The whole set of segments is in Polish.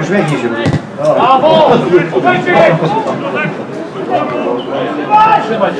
Uśmiechnij się. Brawo! Não,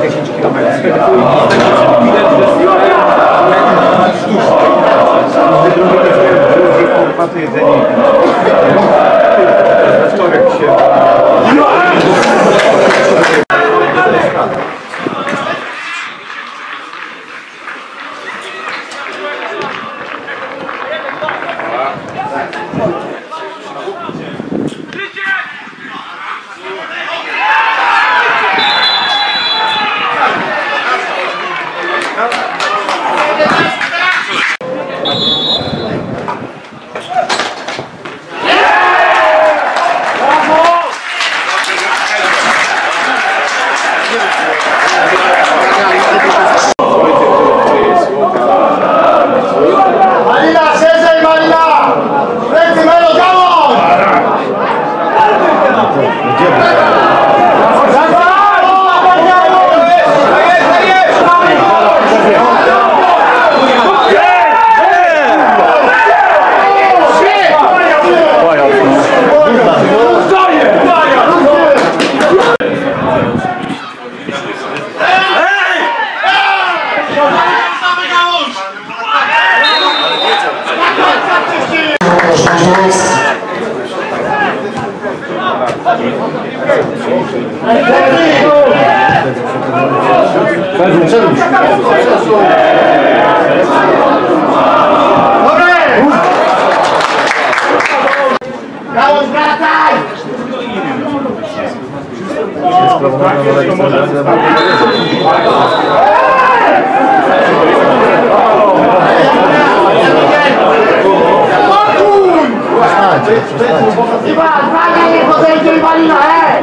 Tem gente que não vai pracy, jedzenie i tak dalej. Historia się... Gałąź, wracaj! Iwan, Iwan, nie podejdzie Iwanina, hej!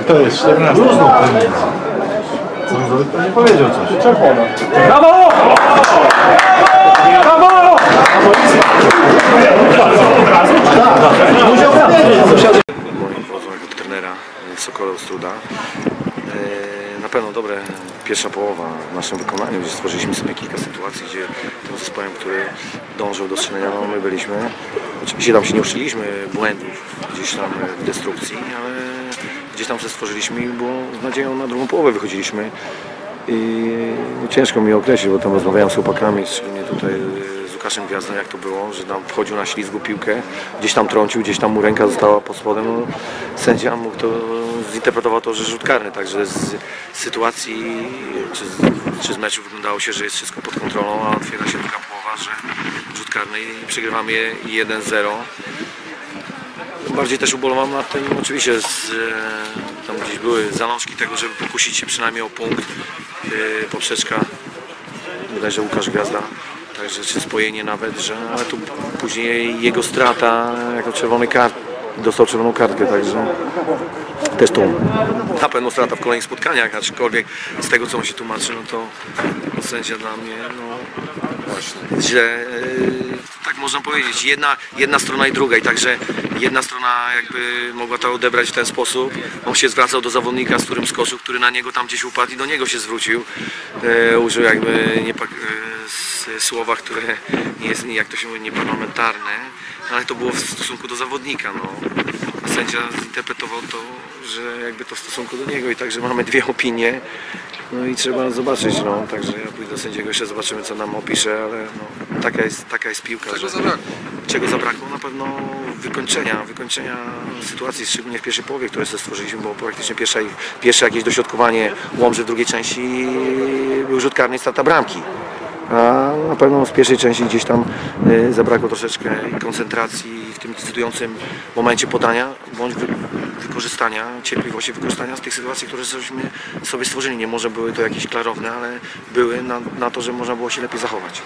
Kto jest? 14. Co nie powiedział coś. Czerwona. Brawo! Brawo! moim wodzą jako trenera Sokola Struda. E, Na pewno dobre pierwsza połowa w naszym wykonaniu, gdzie stworzyliśmy sobie kilka sytuacji, gdzie tym zespołem, który dążył do strzelenia, no my byliśmy. Oczywiście tam się nie uczyliśmy błędów gdzieś tam w destrukcji, ale gdzieś tam sobie stworzyliśmy i było z nadzieją na drugą połowę wychodziliśmy. I no, ciężko mi określić, bo tam rozmawiałem z chłopakami, szczególnie tutaj e, z Łukaszem Gwiazdą, jak to było, że tam wchodził na ślizgu piłkę, gdzieś tam trącił, gdzieś tam mu ręka została pod spodem. No, sędzia mógł to, zinterpretował to, że rzut karny, także z sytuacji czy z, czy z meczu wyglądało się, że jest wszystko pod kontrolą, a otwiera się druga połowa, że rzut karny i przegrywamy je 1-0. Bardziej też ubolewam nad tym, oczywiście z, e, tam gdzieś były zalążki tego, żeby pokusić się przynajmniej o punkt. E, poprzeczka, bodajże Łukasz Gwiazda, także czy spojenie nawet, że ale tu później jego strata jako czerwony kart, dostał czerwoną kartkę, także też to na pewno strata w kolejnych spotkaniach, aczkolwiek z tego co on się tłumaczy, no to no, sędzia dla mnie, no właśnie, źle, yy, tak można powiedzieć, jedna, jedna strona i druga. I także jedna strona jakby mogła to odebrać w ten sposób, on się zwracał do zawodnika, z którym skoczył, który na niego tam gdzieś upadł i do niego się zwrócił, yy, użył jakby nie, z, słowa, które nie jest, jak to się mówi, nieparlamentarne, ale to było w stosunku do zawodnika, no. Sędzia zinterpretował to, że jakby to w stosunku do niego. I także mamy dwie opinie. No i trzeba zobaczyć, no. Także ja pójdę do sędziego jeszcze zobaczymy co nam opisze, ale no, taka jest, taka jest piłka. Czego że, zabrakło? Czego zabrakło? Na pewno wykończenia, wykończenia sytuacji, szczególnie w pierwszej połowie, które sobie stworzyliśmy, bo praktycznie pierwsze, pierwsze jakieś dośrodkowanie Łomży w drugiej części był rzut karny i strata bramki. A na pewno w pierwszej części gdzieś tam y, zabrakło troszeczkę koncentracji w tym decydującym momencie podania bądź wy, wykorzystania, cierpliwości wykorzystania z tych sytuacji, które żeśmy sobie stworzyli. Nie może były to jakieś klarowne, ale były na, na to, że można było się lepiej zachować.